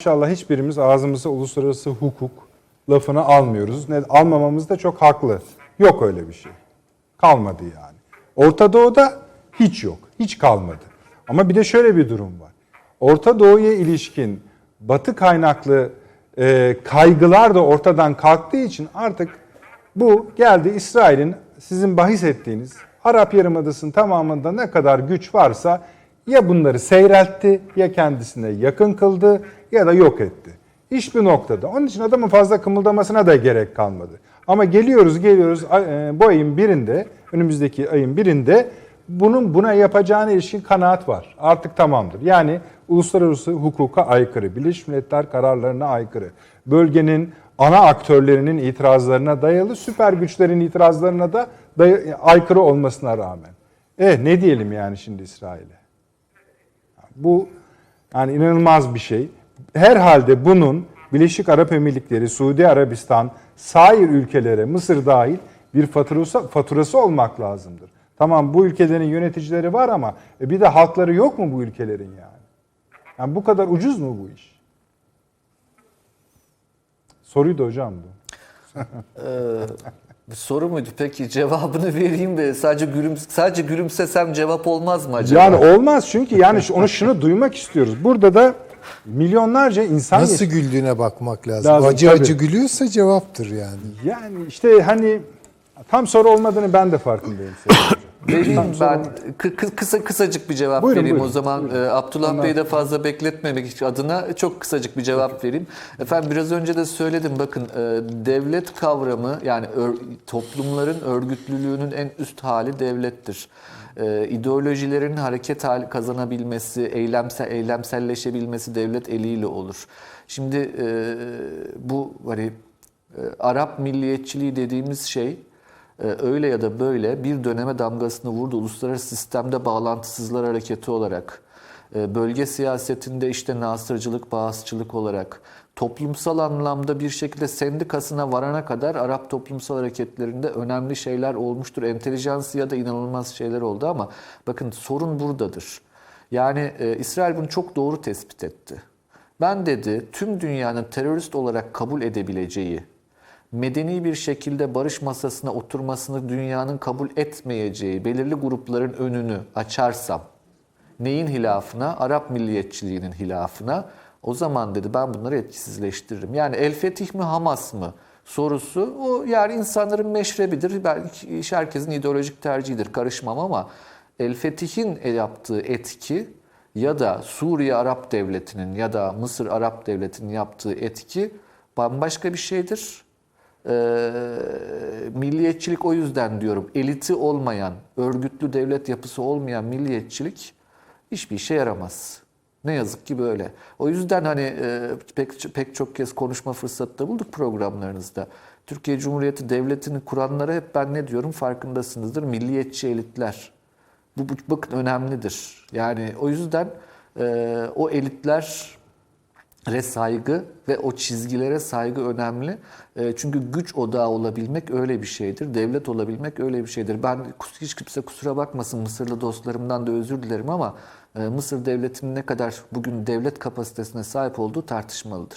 İnşallah hiçbirimiz ağzımıza uluslararası hukuk lafını almıyoruz. Ne, almamamız da çok haklı. Yok öyle bir şey. Kalmadı yani. Orta Doğu'da hiç yok. Hiç kalmadı. Ama bir de şöyle bir durum var. Orta Doğu'ya ilişkin batı kaynaklı e, kaygılar da ortadan kalktığı için artık bu geldi İsrail'in sizin bahis ettiğiniz Arap Yarımadası'nın tamamında ne kadar güç varsa ya bunları seyreltti ya kendisine yakın kıldı ya da yok etti. İş bir noktada. Onun için adamın fazla kımıldamasına da gerek kalmadı. Ama geliyoruz geliyoruz e, bu ayın birinde önümüzdeki ayın birinde bunun buna yapacağına ilişkin kanaat var. Artık tamamdır. Yani uluslararası hukuka aykırı, Birleşmiş Milletler kararlarına aykırı, bölgenin ana aktörlerinin itirazlarına dayalı, süper güçlerin itirazlarına da aykırı olmasına rağmen. E ne diyelim yani şimdi İsrail'e? Bu yani inanılmaz bir şey. Herhalde bunun Birleşik Arap Emirlikleri, Suudi Arabistan, sair ülkelere, Mısır dahil bir faturası, faturası olmak lazımdır. Tamam bu ülkelerin yöneticileri var ama e bir de halkları yok mu bu ülkelerin yani? Yani bu kadar ucuz mu bu iş? Soruydu hocam bu. Bir soru muydu? Peki cevabını vereyim de sadece gülüm sadece gülümsesem cevap olmaz mı acaba? Yani olmaz çünkü yani onu şunu duymak istiyoruz. Burada da milyonlarca insan Nasıl yaşıyor. güldüğüne bakmak lazım. Lazım, acı tabii. acı gülüyorsa cevaptır yani. Yani işte hani tam soru olmadığını ben de farkındayım. Vereyim ben kı- kı- kısa kısacık bir cevap Buyurun, vereyim buyurun, o zaman. buyurun. Ee, Abdullah Bey'i de fazla bekletmemek adına çok kısacık bir cevap vereyim. Efendim biraz önce de söyledim bakın e, devlet kavramı yani toplumların örgütlülüğünün en üst hali devlettir. E, ideolojilerin hareket hali kazanabilmesi, eylemsel eylemselleşebilmesi devlet eliyle olur. Şimdi e, bu hani e, Arap milliyetçiliği dediğimiz şey öyle ya da böyle bir döneme damgasını vurdu. Uluslararası sistemde bağlantısızlar hareketi olarak, e, bölge siyasetinde işte nasırcılık, bağızçılık olarak, toplumsal anlamda bir şekilde sendikasına varana kadar Arap toplumsal hareketlerinde önemli şeyler olmuştur. Entelijansiyada inanılmaz şeyler oldu ama bakın sorun buradadır. Yani e, İsrail bunu çok doğru tespit etti. Ben dedi tüm dünyanın terörist olarak kabul edebileceği medeni bir şekilde barış masasına oturmasını dünyanın kabul etmeyeceği belirli grupların önünü açarsam neyin hilafına? Arap milliyetçiliğinin hilafına. O zaman dedi ben bunları etkisizleştiririm. Yani El Fetih mi Hamas mı sorusu o yani insanların meşrebidir. Belki iş herkesin ideolojik tercihidir. Karışmam ama El Fetih'in yaptığı etki ya da Suriye Arap Devleti'nin ya da Mısır Arap Devleti'nin yaptığı etki bambaşka bir şeydir. Ee, milliyetçilik o yüzden diyorum. Eliti olmayan, örgütlü devlet yapısı olmayan milliyetçilik hiçbir işe yaramaz. Ne yazık ki böyle. O yüzden hani e, pek pek çok kez konuşma fırsatı da bulduk programlarınızda. Türkiye Cumhuriyeti Devleti'ni kuranlara hep ben ne diyorum farkındasınızdır. Milliyetçi elitler. Bu, bu bakın önemlidir. Yani o yüzden e, o elitler re saygı ve o çizgilere saygı önemli. E, Çünkü güç odağı olabilmek öyle bir şeydir. Devlet olabilmek öyle bir şeydir. Ben hiç kimse kusura bakmasın Mısırlı dostlarımdan da özür dilerim ama e, Mısır devletinin ne kadar bugün devlet kapasitesine sahip olduğu tartışmalıdır.